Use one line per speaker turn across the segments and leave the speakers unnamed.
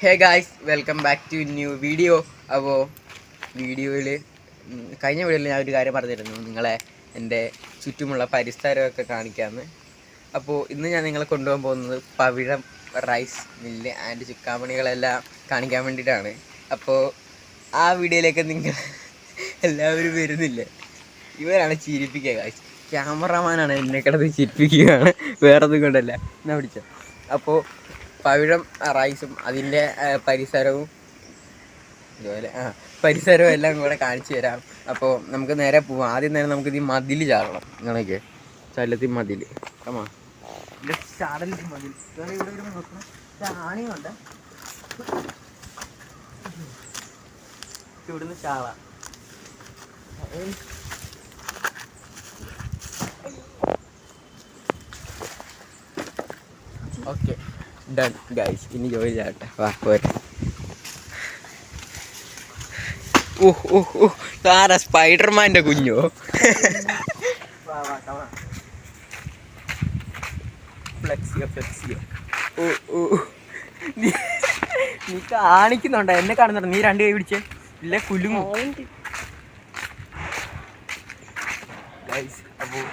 Hey guys welcome back to new video അപ്പോൾ വീഡിയോയിൽ കഴിഞ്ഞ വീഡിയോയിൽ ഞാൻ ഒരു കാര്യം പറഞ്ഞിരുന്നു. നിങ്ങളെ എന്റെ ചുറ്റുമുള്ള പരിസരമൊക്കെ കാണിക്കാമെന്ന് അപ്പോൾ ഇന്ന് ഞാൻ നിങ്ങളെ കൊണ്ടുപോകാൻ പോകുന്നത് പവിഴം റൈസ് മില്ല് ആൻഡ് ചുക്കാമണികളെല്ലാം കാണിക്കാൻ വേണ്ടിയിട്ടാണ്. അപ്പോൾ ആ വീഡിയോയിലേക്ക് നിങ്ങൾ എല്ലാവരും വരുന്നില്ലേ? ഇവരാണ് ചിരിപ്പിക്കുക ഗായ്സ് ക്യാമറമാനാണ് എന്നെ കിടന്ന് ചിരിപ്പിക്കുകയാണ്. വേറെ ഒന്നും കൊണ്ടല്ല. എന്നാ പിടിച്ചോ? അപ്പോൾ പവിഴം റൈസും അതിന്റെ പരിസരവും ഇതുപോലെ ആ പരിസരവും എല്ലാം കൂടെ കാണിച്ചു തരാം. അപ്പോൾ നമുക്ക് നേരെ പോവാം. ആദ്യം തന്നെ നമുക്ക് ഈ മതിൽ ചാടണം. ഇങ്ങനെയൊക്കെ. ചല്ലത്തി മതിൽ കമാ മതിൽ ഇവിടെ ഇവിടെ ഇവിടെ നോക്കണം. ആണിയുണ്ട് ഇവിടുന്ന് ചാളാം ഓക്കെ ഡൺ ഗൈസ് ഇനി ജോലി ചെയ്യട്ടെ. വാ പോരെ. ഓഹ് ഓഹ് ഓഹ് താര സ്പൈഡർമാന്റെ കുഞ്ഞോ. ഫ്ലെക്സിയോ ഫ്ലെക്സിയോ. ഓ ഓ നീ നീ കാണിക്കുന്നുണ്ടോ? എന്നെ കാണുന്നുണ്ടോ? നീ രണ്ട് കൈ പിടിച്ചേ. ഇല്ല കുലുങ്ങു. അപ്പോ അപ്പോൾ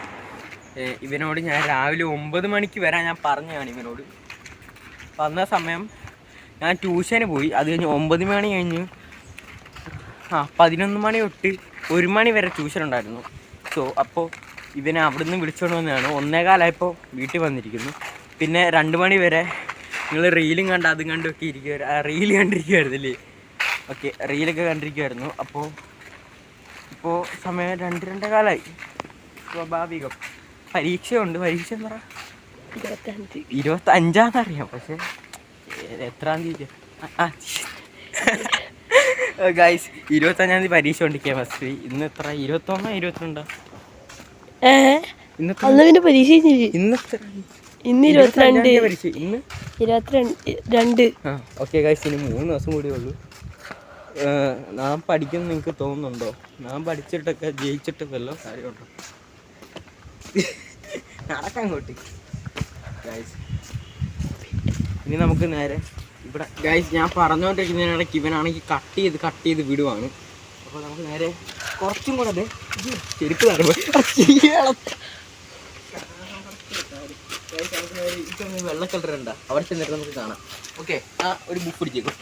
ഇവനോട് ഞാൻ രാവിലെ ഒമ്പത് മണിക്ക് വരാൻ ഞാൻ പറഞ്ഞതാണ് ഇവനോട്. വന്ന സമയം ഞാൻ ട്യൂഷന് പോയി. അത് കഴിഞ്ഞ് ഒമ്പത് മണി കഴിഞ്ഞ് ആ പതിനൊന്ന് മണി തൊട്ട് ഒരു മണി വരെ ട്യൂഷൻ ഉണ്ടായിരുന്നു. സോ അപ്പോൾ ഇവനെ നിന്ന് വിളിച്ചുകൊണ്ട് വന്നതാണ്. ഒന്നേകാലായപ്പോൾ വീട്ടിൽ വന്നിരിക്കുന്നു. പിന്നെ രണ്ട് മണി വരെ നിങ്ങൾ റീലും കണ്ട് അതും കണ്ടൊക്കെ ഇരിക്കുക റീൽ കണ്ടിരിക്കുമായിരുന്നില്ലേ ഓക്കെ റീലൊക്കെ കണ്ടിരിക്കുമായിരുന്നു അപ്പോൾ ഇപ്പോൾ സമയം രണ്ട് രണ്ടേ കാലമായി സ്വാഭാവികം. പരീക്ഷയുണ്ട്. പരീക്ഷ എന്ന് പറ അഞ്ചാന്ന് അറിയാം പക്ഷെ എത്രാം തീയതി? ഗൈസ് ഇരുപത്തഞ്ചാം തീയതി പരീക്ഷ കൊണ്ടിരിക്കുക ഫസ്റ്റ് ഇന്ന് എത്ര? ഇരുപത്തൊന്നോ ഇരുപത്തിരണ്ടോ?
ഇരുപത്തി
ഇന്ന്
പരീക്ഷ?
ഇന്ന്?
ഇന്ന് ഇരുപത്തിരണ്ട്.
പരീക്ഷ. ഇന്ന്?
ഇരുപത്തിരണ്ട്
ഓക്കെ ഗൈസ് ഇനി മൂന്ന് ദിവസം കൂടിയേ ഉള്ളൂ. നാം പഠിക്കുന്ന നിങ്ങൾക്ക് തോന്നുന്നുണ്ടോ? നാം പഠിച്ചിട്ടൊക്കെ ജയിച്ചിട്ടൊക്കെ അല്ലോ കാര്യമുണ്ടോ? നടക്കാൻ കോട്ടി ഗൈസ് ഇനി നമുക്ക് നേരെ ഇവിടെ ഗൈസ് ഞാൻ പറഞ്ഞുകൊണ്ടിരിക്കുന്നതിനിടയ്ക്ക് ഇവനാണെങ്കിൽ കട്ട് ചെയ്ത് കട്ട് ചെയ്ത് വിടുവാണ്. അപ്പോൾ നമുക്ക് നേരെ കുറച്ചും കൂടെ അതെ ചെരുപ്പ് തരുമ്പോൾ വെള്ള കളർ ഉണ്ടാ? അവിടെ ചെന്നിട്ട് നമുക്ക് കാണാം. ഓക്കെ ആ ഒരു ബുക്ക് പിടിച്ചേക്കും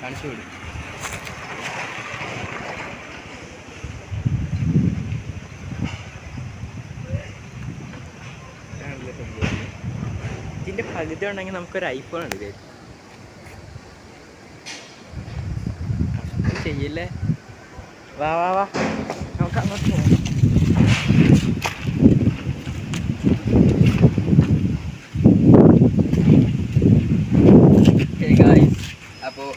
കാണിച്ചു വിടും ഇതിന്റെ ഉണ്ടെങ്കിൽ നമുക്കൊരു ഐഫോൺ ഉണ്ട് guys. ചെയ്യില്ലേ? വാ വാ വാ. നമുക്ക് അങ്ങോട്ട് പോകാം അപ്പോൾ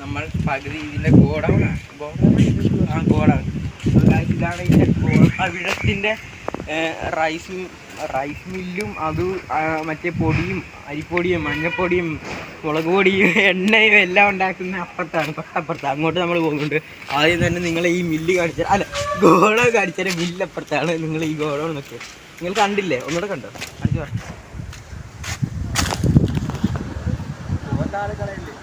നമ്മൾ പകുതി ഇതിന്റെ ഗോഡൗൺ ആ ഗോഡൗൺ. ഇതാണ് ഇതിന്റെ പവിഴത്തിന്റെ റൈസ് റൈസ് മില്ലും അത് മറ്റേ പൊടിയും അരിപ്പൊടിയും മഞ്ഞപ്പൊടിയും മുളക് പൊടിയും എണ്ണയും എല്ലാം ഉണ്ടാക്കുന്ന അപ്പുറത്താണ് തൊട്ടപ്പുറത്ത് അങ്ങോട്ട് നമ്മൾ പോകുന്നുണ്ട്. ആദ്യം തന്നെ നിങ്ങൾ ഈ മില്ല് കാണിച്ച അല്ല ഗോഡൗൺ കാണിച്ചാൽ മില്ല് അപ്പുറത്താണ് നിങ്ങൾ ഈ ഗോഡൗൺ നോക്കിയത് നിങ്ങൾ കണ്ടില്ലേ? ഒന്നുകൂടെ കണ്ടോ? കാണിച്ചു പറഞ്ഞു ആളുകളല്ലേ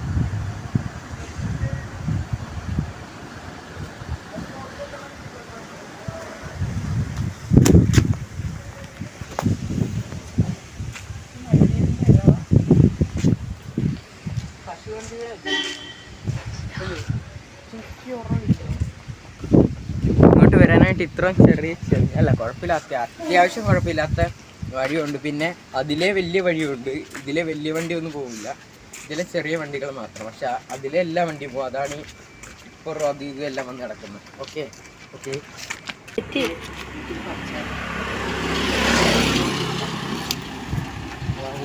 ഇങ്ങോട്ട് വരാനായിട്ട് ഇത്രയും ചെറിയ ചെറിയ അല്ല കുഴപ്പമില്ലാത്ത അത്യാവശ്യം കുഴപ്പമില്ലാത്ത വഴിയുണ്ട്. പിന്നെ അതിലെ വലിയ വഴിയുണ്ട്. ഇതിലെ വലിയ വണ്ടി ഒന്നും പോകില്ല ഇതിലെ ചെറിയ വണ്ടികൾ മാത്രം. പക്ഷെ അതിലെ എല്ലാ വണ്ടിയും പോകും അതാണ് ഇപ്പോൾ അത് എല്ലാം വന്ന് കിടക്കുന്നത് ഓക്കെ? ഓക്കെ?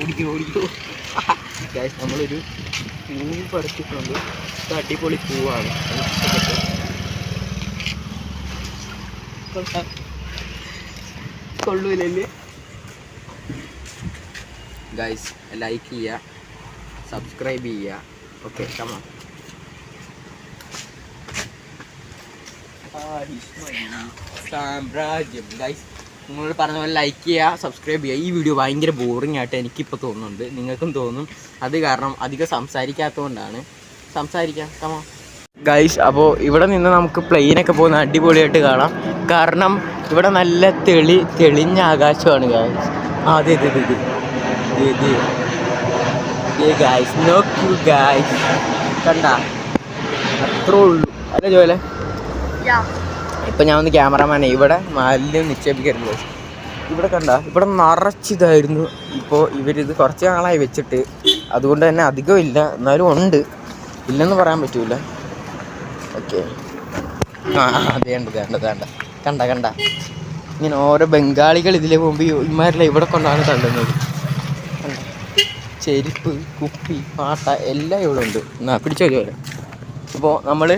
ഓടിക്കോ ഓടിക്കോ. നമ്മളൊരു പൂവ് പറിച്ചിട്ടുണ്ട് അടിപൊളി പൂവാണ്. കൊള്ളാം. കൊള്ളൂലല്ലേ? ഗൈസ് ലൈക്ക് ചെയ്യുക സബ്സ്ക്രൈബ് ചെയ്യുക. ഓക്കെ കമാ സാമ്രാജ്യം. ഗൈസ് നിങ്ങളോട് പറഞ്ഞ പോലെ ലൈക്ക് ചെയ്യുക സബ്സ്ക്രൈബ് ചെയ്യുക. ഈ വീഡിയോ ഭയങ്കര ബോറിംഗ് ആയിട്ട് എനിക്കിപ്പോൾ തോന്നുന്നുണ്ട്. നിങ്ങൾക്കും തോന്നും. അത് കാരണം അധികം സംസാരിക്കാത്തതുകൊണ്ടാണ്. സംസാരിക്കാം. കമോ ഗൈസ് അപ്പോൾ ഇവിടെ നിന്ന് നമുക്ക് പ്ലെയിനൊക്കെ പോകുന്ന അടിപൊളിയായിട്ട് കാണാം. കാരണം ഇവിടെ നല്ല തെളി തെളിഞ്ഞ ആകാശമാണ് ഗൈസ് ആ അതെ അതെ അതെ അതെ ഗൈസ് നോക്കൂ ഗൈസ് കണ്ട? അത്രേ ഉള്ളൂ. അല്ല ജോലെ ഇപ്പം ഞാൻ ഒന്ന് ക്യാമറമാനെ ഇവിടെ മാലിന്യം നിക്ഷേപിക്കരുത് ഇവിടെ കണ്ട? ഇവിടെ നിറച്ചിതായിരുന്നു. ഇപ്പോൾ ഇവരിത് കുറച്ച് നാളായി വെച്ചിട്ട്. അതുകൊണ്ട് തന്നെ അധികം ഇല്ല എന്നാലും ഉണ്ട്. ഇല്ലെന്ന് പറയാൻ പറ്റൂല. ഓക്കെ. ആ അതേണ്ട വേണ്ട വേണ്ട കണ്ട കണ്ട. ഇങ്ങനെ ഓരോ ബംഗാളികൾ ഇതിലെ പോകുമ്പോൾ ഇമാരിലെ ഇവിടെ കൊണ്ടാണ് തള്ളുന്നത്. ചെരുപ്പ് കുപ്പി പാട്ട എല്ലാം ഇവിടെ ഉണ്ട്. എന്നാ പിടിച്ചോ അപ്പോൾ നമ്മൾ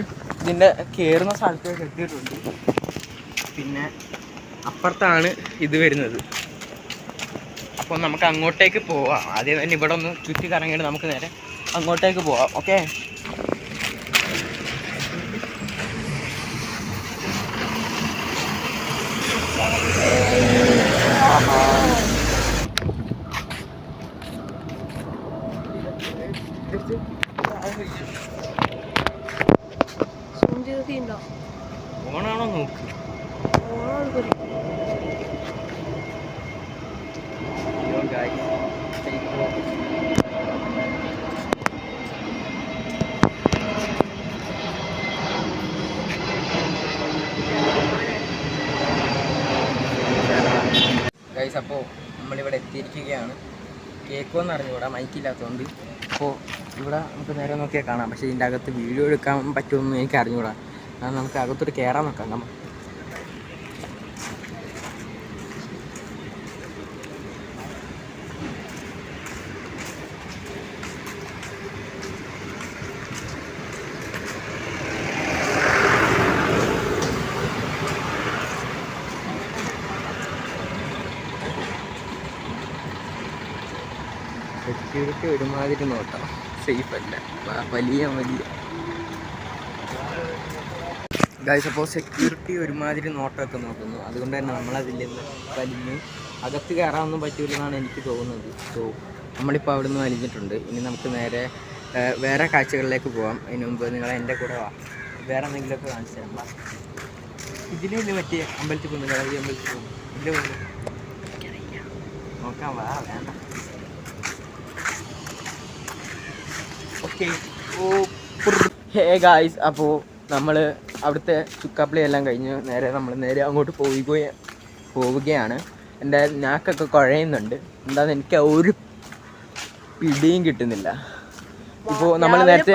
ഇതിന്റെ കയറുന്ന സ്ഥലത്തേക്ക് എത്തിയിട്ടുണ്ട്. പിന്നെ അപ്പുറത്താണ് ഇത് വരുന്നത്. അപ്പോൾ നമുക്ക് അങ്ങോട്ടേക്ക് പോവാം. ആദ്യം തന്നെ ഇവിടെ ഒന്ന് ചുറ്റി കറങ്ങിയിട്ട് നമുക്ക് നേരെ അങ്ങോട്ടേക്ക് പോവാം. ഓക്കെ?
ഉണ്ടോ?
ഓണാണോ നോക്ക്. ഗൈസ് അപ്പോൾ നമ്മളിവിടെ എത്തിയിരിക്കുകയാണ്. കേൾക്കുമെന്ന് അറിഞ്ഞുകൂടാ മൈക്കില്ലാത്തതുകൊണ്ട് അപ്പോൾ ഇവിടെ നമുക്ക് നേരെ നോക്കിയാൽ കാണാം. പക്ഷേ ഇതിന്റെ അകത്ത് വീഡിയോ എടുക്കാൻ പറ്റുമെന്ന് എനിക്ക് അറിഞ്ഞുകൂടാ. കാരണം നമുക്ക് അകത്തോട്ട് കയറാൻ നോക്കാം നമ്മൾ ഒരുമാതിരി നോക്കാം. സേഫ് അല്ല. വലിയ വലിയ. ഗൈസ് അപ്പോൾ സെക്യൂരിറ്റി ഒരുമാതിരി നോട്ടമൊക്കെ നോക്കുന്നു. അതുകൊണ്ട് തന്നെ നമ്മളതിൽ നിന്ന് വലിഞ്ഞ് അകത്ത് കയറാനൊന്നും പറ്റൂലെന്നാണ് എനിക്ക് തോന്നുന്നത്. സോ നമ്മളിപ്പോൾ അവിടെ നിന്ന് വലിഞ്ഞിട്ടുണ്ട്. ഇനി നമുക്ക് നേരെ വേറെ കാഴ്ചകളിലേക്ക് പോവാം. അതിന് മുമ്പ് നിങ്ങൾ എന്റെ കൂടെ വാ. വേറെ എന്തെങ്കിലുമൊക്കെ കാണിച്ചു തരാം. ഇതിലും ഇല്ല പറ്റിയ അമ്പലത്തിൽ പോകുന്നു ഗണപതി അമ്പലത്തിൽ പോകുന്നു ഇല്ല നോക്കാം വാ വേണ്ട. ഓക്കെ ഓ ഹേ ഗായ്സ് അപ്പോൾ നമ്മൾ അവിടുത്തെ ചുക്കാപ്പിളി എല്ലാം കഴിഞ്ഞ് നേരെ നമ്മൾ നേരെ അങ്ങോട്ട് പോയി പോവുകയാണ്. എന്റെ നാക്കൊക്കെ കുഴയുന്നുണ്ട്. എന്താന്ന് എനിക്ക് ഒരു പിടിയും കിട്ടുന്നില്ല. ഇപ്പോൾ നമ്മൾ നേരത്തെ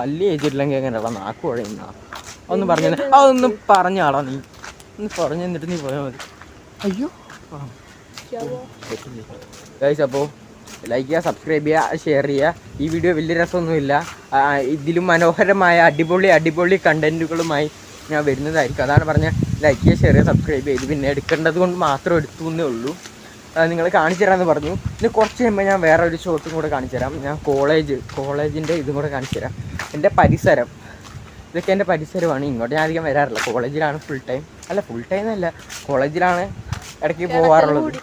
പല്ല്
കഴിച്ചിട്ടില്ലെങ്കിൽ എങ്ങനെയുള്ള നാക്ക് കുഴയുന്ന ഒന്ന് പറഞ്ഞു അതൊന്നും പറഞ്ഞാളാ നീ. ഒന്ന് പറഞ്ഞു തന്നിട്ട് നീ പോയാൽ മതി. അയ്യോ. ഗൈസ് അപ്പോൾ ലൈക്ക് ചെയ്യുക സബ്സ്ക്രൈബ് ചെയ്യുക ഷെയർ ചെയ്യുക. ഈ വീഡിയോ വലിയ രസമൊന്നുമില്ല. ഇതിലും മനോഹരമായ അടിപൊളി അടിപൊളി കണ്ടന്റുകളുമായി ഞാൻ വരുന്നതായിരിക്കും. അതാണ് പറഞ്ഞാൽ ലൈക്ക് ചെയ്യുക ഷെയർ ചെയ്യുക സബ്സ്ക്രൈബ് ചെയ്ത് പിന്നെ എടുക്കേണ്ടത് കൊണ്ട് മാത്രം എടുത്തു എന്നേ ഉള്ളൂ. നിങ്ങൾ കാണിച്ചു തരാമെന്ന് പറഞ്ഞു. ഇനി കുറച്ച് കഴിയുമ്പോൾ ഞാൻ വേറെ ഒരു ഷോട്ടും കൂടെ കാണിച്ചു തരാം. ഞാൻ കോളേജ് കോളേജിന്റെ ഇതും കൂടെ കാണിച്ചു തരാം. എന്റെ പരിസരം. ഇതൊക്കെ എന്റെ പരിസരമാണ്. ഇങ്ങോട്ട് ഞാൻ അധികം വരാറില്ല. കോളേജിലാണ് ഫുൾ ടൈം അല്ല ഫുൾ ടൈം അല്ല കോളേജിലാണ് ഇടയ്ക്ക് പോകാറുള്ളത്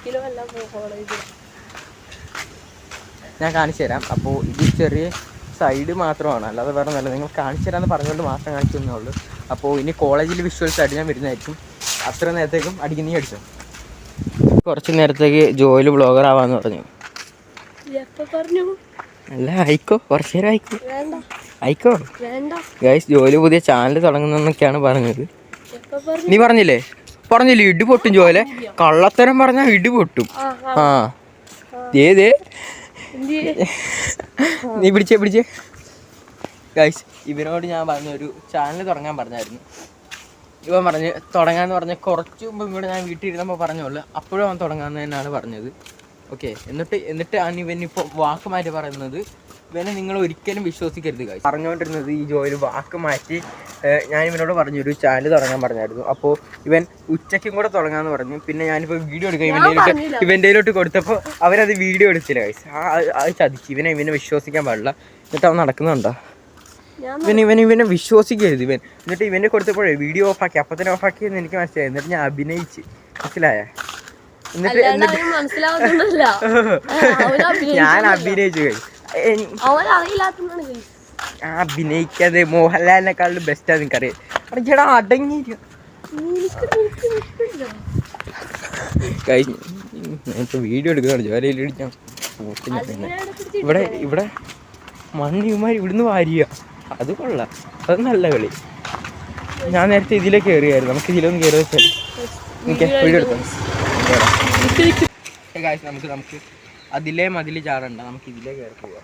ഞാൻ കാണിച്ചു തരാം. അപ്പോൾ ഇത് ചെറിയ സൈഡ് മാത്രമാണ്. അല്ലാതെ വേറെ നല്ല നിങ്ങൾ കാണിച്ചു തരാമെന്ന് പറഞ്ഞുകൊണ്ട് മാത്രം കാണിച്ചു തന്നേ ഉള്ളൂ അപ്പോൾ ഇനി കോളേജിൽ വിഷ്വൽസ് ആയിട്ട് ഞാൻ വരുന്നതായിരിക്കും. അത്ര നേരത്തേക്കും അടിക്ക് നീ അടിച്ചോ. കുറച്ച് നേരത്തേക്ക് ജോലി ബ്ലോഗർ ആവാന്ന് പറഞ്ഞു.
പറഞ്ഞു?
അല്ല ആയിക്കോ. കുറച്ച് നേരം ആയിക്കോ.
ആയിക്കോ.
ഗൈസ് ജോലി പുതിയ ചാനൽ തുടങ്ങുന്നൊക്കെയാണ് പറഞ്ഞത്. നീ പറഞ്ഞില്ലേ? പറഞ്ഞില്ലേ ഇടി പൊട്ടും ജോലെ കള്ളത്തരം പറഞ്ഞാൽ ഇടി പൊട്ടും.
ആ
ഏതേ നീ പിടിച്ചേ പിടിച്ചേ. ഗൈസ് ഇവനോട് ഞാൻ പറഞ്ഞ ഒരു ചാനൽ തുടങ്ങാൻ പറഞ്ഞായിരുന്നു. ഇവൻ പറഞ്ഞ് തുടങ്ങാന്ന് പറഞ്ഞ കുറച്ച് മുമ്പ് ഇവിടെ ഞാൻ വീട്ടിൽ ഇരുന്നപ്പോൾ പറഞ്ഞോളൂ അപ്പോഴും അവൻ തുടങ്ങാന്ന് തന്നെയാണ് പറഞ്ഞത്. ഓക്കെ എന്നിട്ട് എന്നിട്ട് ആണ് ഇവൻ ഇപ്പോൾ വാക്ക് മാറ്റി പറയുന്നത്. ഇവനെ നിങ്ങൾ ഒരിക്കലും വിശ്വസിക്കരുത് ഗൈസ് പറഞ്ഞുകൊണ്ടിരുന്നത് ഈ ജോലി വാക്ക് മാറ്റി ഞാൻ ഇവനോട് പറഞ്ഞു ഒരു ചാനൽ തുടങ്ങാൻ പറഞ്ഞായിരുന്നു. അപ്പോൾ ഇവൻ ഉച്ചയ്ക്കും കൂടെ തുടങ്ങാന്ന് പറഞ്ഞു. പിന്നെ ഞാനിപ്പോൾ വീഡിയോ എടുക്കുക ഇവന്റെ ഇവന്റെയിലോട്ട് കൊടുത്തപ്പോൾ അവരത് വീഡിയോ എടുത്തില്ല ഗൈസ് ആ അത് അത് ഇവനെ ഇവനെ വിശ്വസിക്കാൻ പാടില്ല. എന്നിട്ട് അവൻ നടക്കുന്നുണ്ടോ? ഇവൻ ഇവൻ ഇവനെ വിശ്വസിക്കരുത് ഇവൻ. എന്നിട്ട് ഇവന്റെ കൊടുത്തപ്പോഴേ വീഡിയോ ഓഫാക്കി അപ്പം തന്നെ ഓഫാക്കി എന്ന് എനിക്ക് മനസ്സിലായി. എന്നിട്ട് ഞാൻ അഭിനയിച്ച്. മനസ്സിലായ? എന്നിട്ട് ഞാൻ. അഭിനയിച്ചു കഴിഞ്ഞു
അവൻ അറിയില്ലാത്തതാണ്
ഞാൻ അഭിനയിക്കാതെ മോഹൻലാലിനെക്കാളും ബെസ്റ്റാ നിനക്കറിയാം. ചേട്ടാ അടങ്ങിയിരിക്കും. കഴിഞ്ഞു. വീഡിയോ എടുക്കുന്നതാണ് ജോലിയിൽ
പിടിച്ചിട്ട്
ഇവിടെ ഇവിടെ മണ്ണ് ഇവിടുന്ന് വാരിക അത് കൊള്ളാം. അത് നല്ല കളി. ഞാൻ നേരത്തെ ഇതിലേക്ക് കയറിയായിരുന്നു നമുക്ക് ഇതിലൊന്ന് കയറി വെച്ചാൽ വീഡിയോ എടുക്കാം. നമുക്ക് നമുക്ക് അതിലേ മതിൽ ചാടണ്ട. നമുക്ക് ഇതിലേ കയറി പോവാം.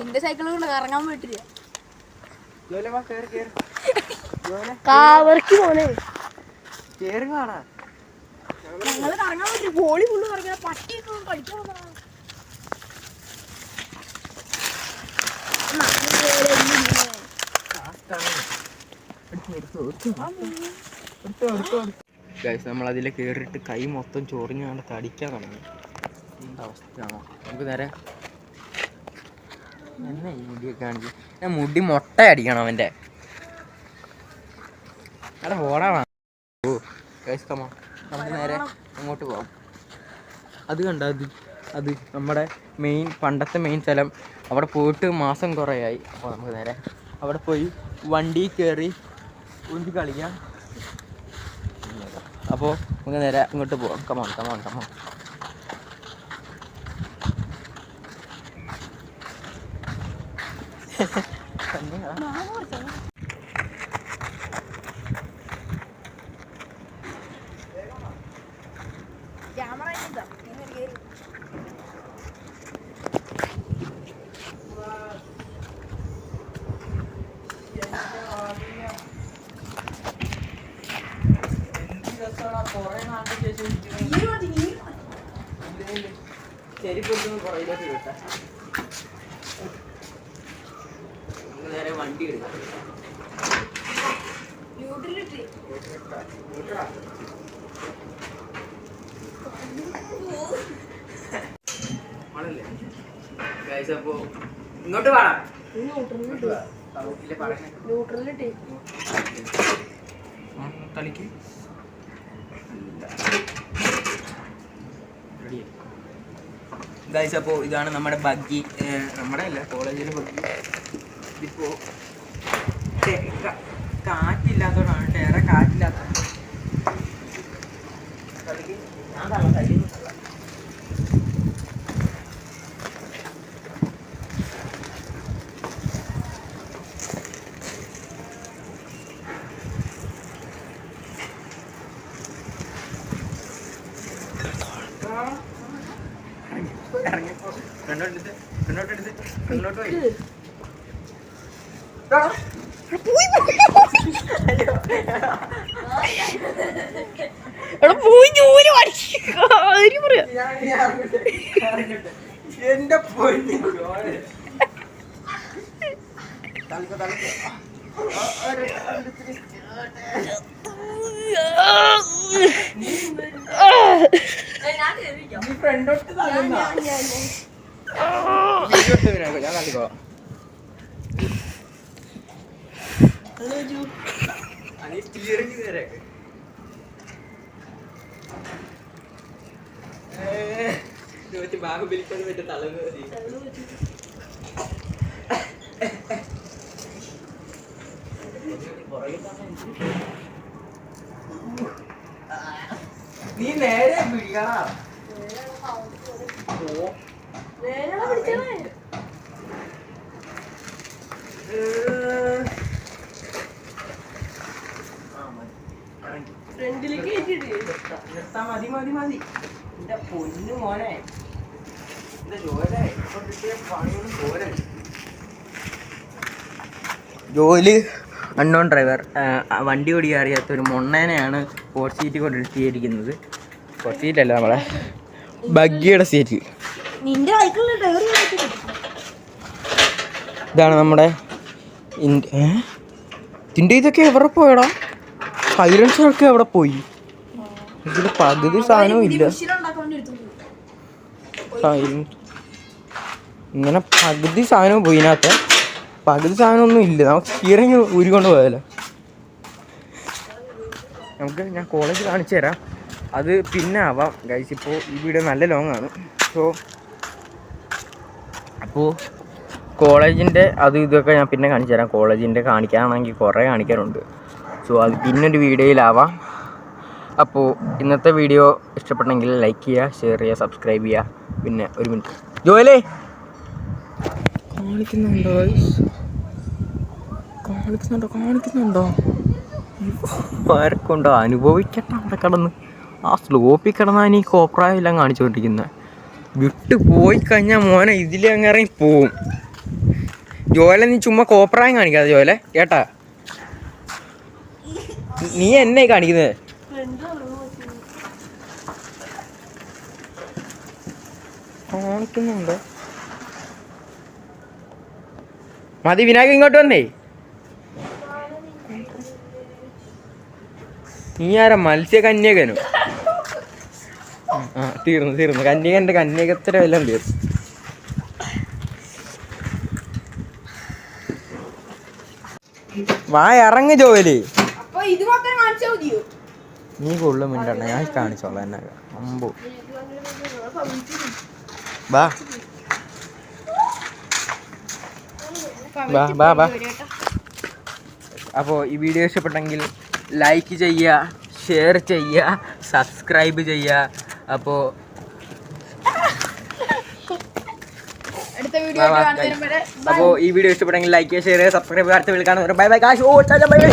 നിന്റെ സൈക്കിൾ കൊണ്ട് കറങ്ങാൻ പറ്റില്ല കാവർക്ക് പോണേ
കേറി. കാണാ.
ഞങ്ങൾ കറങ്ങാൻ പറ്റില്ല പോളി ഫുള്ള് കറങ്ങാൻ പട്ടി പഠിക്കാൻ വന്നതാ.
ഗൈസ് നമ്മൾ കയറിയിട്ട് കൈ മൊത്തം ചൊറിഞ്ഞാണ്ട് തടിക്കാൻ തുടങ്ങി. എന്താ അവസ്ഥയാണോ നമുക്ക് നേരെ എന്നെ ഈ ഞാൻ മുടി മുട്ട അടിക്കണം അവന്റെ അവിടെ ഓടാ ഓ കേസ്തമോ നമുക്ക് നേരെ അങ്ങോട്ട് പോവാം. അത് കണ്ട? അത് അത് നമ്മുടെ മെയിൻ പണ്ടത്തെ മെയിൻ സ്ഥലം. അവിടെ പോയിട്ട് മാസം കുറേ ആയി അപ്പോൾ നമുക്ക് നേരെ അവിടെ പോയി വണ്ടി കയറി ഊന്തി കളിക്കാം. അപ്പോൾ നമുക്ക് നേരെ അങ്ങോട്ട് പോവാം. കമോൺ കമോൺ കമോൺ നേരെ വണ്ടി എടുക്കാം. അപ്പോ ഇങ്ങോട്ട് വേണം ഇങ്ങോട്ട് വാ. ഗൈസ് അപ്പോൾ ഇതാണ് നമ്മുടെ ബഗ്ഗി. നമ്മുടെ അല്ല കോളേജിലെ ബഗ്ഗി. ഇതിപ്പോൾ കാറ്റില്ലാത്തതുകൊണ്ടാണ് ഏറെ കാറ്റില്ലാത്തത് പോയി. ഇറങ്ങട്ടെ. എന്റെ പൊന്നു. ജോലെ. ഫ്രണ്ടോട്ട് തള്ളുന്നാ? വീഡിയോ എടുത്ത് വരാം, ഞാൻ തള്ളിക്കോ അനി സ്റ്റിയറിംഗ് നേരെ ബാഹുബലിക്കൊന്നും പറ്റ തളർന്നു മതി മതി മതി. എന്റെ പൊന്നു മോനെ. എന്റെ ജോലെ ജോലി അൺനോൺ ഡ്രൈവർ വണ്ടി ഓടിക്കാൻ അറിയാത്ത ഒരു മൊണ്ണേനെയാണ് ഫോർ സീറ്റ് കൊണ്ടിരിക്കുന്നത് ഫോർ സീറ്റ് അല്ല നമ്മളെ. ബഗ്ഗിയുടെ സീറ്റ് ഇതാണ് നമ്മുടെ? ഇതിന്റെ ഇതൊക്കെ എവിടെ പോയടാ? സൈലൻസറൊക്കെ എവിടെ പോയി? ഇതിൽ പകുതി സാധനവും ഇല്ല. ഇങ്ങനെ പകുതി സാധനവും പോയി ഇതിനകത്ത്. പകുതി സാധനമൊന്നും ഇല്ല. നമുക്ക് ഇറങ്ങി ഊരിക്കൊണ്ട് പോയാലോ. നമുക്ക് ഞാൻ കോളേജ് കാണിച്ചു തരാം അത് പിന്നെ ആവാം. ഗൈസ് ഇപ്പോൾ ഈ വീഡിയോ നല്ല ലോങ്ങാണ് ആണ്. സോ അപ്പോൾ കോളേജിന്റെ അത് ഇതൊക്കെ ഞാൻ പിന്നെ കാണിച്ചു തരാം. കോളേജിന്റെ കാണിക്കാനാണെങ്കിൽ കുറേ കാണിക്കാനുണ്ട്. സോ അത് പിന്നൊരു വീഡിയോയിലാവാം. അപ്പോൾ ഇന്നത്തെ വീഡിയോ ഇഷ്ടപ്പെട്ടെങ്കിൽ ലൈക്ക് ചെയ്യുക ഷെയർ ചെയ്യുക സബ്സ്ക്രൈബ് ചെയ്യുക. പിന്നെ ഒരു മിനിറ്റ്. ജോലേ കാണിക്കുന്നുണ്ടോ? കാണിക്കുന്നുണ്ടോ? കാണിക്കുന്നുണ്ടോ? ആർക്കുണ്ടോ അനുഭവിക്കട്ടെ അവിടെ കിടന്ന്. ആ സ്ലോപ്പിൽ കിടന്നാണ് ഈ കോപ്രായെല്ലാം കാണിച്ചുകൊണ്ടിരിക്കുന്നത് വിട്ട് പോയി കഴിഞ്ഞാൽ മോനെ ഇറങ്ങി പോവും. ജോലെ നീ ചുമ്മാ കോപ്രായം കാണിക്കാതെ ജോലെ കേട്ടാ? നീ എന്നെ കാണിക്കുന്നത് കാണിക്കുന്നുണ്ടോ? മതി വിനായക ഇങ്ങോട്ട് വന്നേ. നീ ആരാ മത്സ്യകന്യകനോ? ആ തീർന്നു തീർന്നു. കന്യകന്റെ കന്യകത്തരം എല്ലാം തീർന്നു വാ ഇറങ്ങ് ജോലി നീ കൊള്ളു മിണ്ടണ്ട. ഞാൻ കാണിച്ചോളാം എന്നെ. അമ്പു. വാ. വാ വാ വാ. അപ്പോൾ ഈ വീഡിയോ ഇഷ്ടപ്പെട്ടെങ്കിൽ ലൈക്ക് ചെയ്യുക ഷെയർ ചെയ്യുക സബ്സ്ക്രൈബ് ചെയ്യുക. അപ്പോൾ
കാണുന്നതിന്
അപ്പോൾ ഈ വീഡിയോ ഇഷ്ടപ്പെട്ടെങ്കിൽ ലൈക്ക് ചെയ്യുക ഷെയർ ചെയ്യുക സബ്സ്ക്രൈബ് ചെയ്യാൻ അടുത്ത വിളിക്കാൻ ബൈ ബൈ കാശ് ഓ ബൈ ബൈ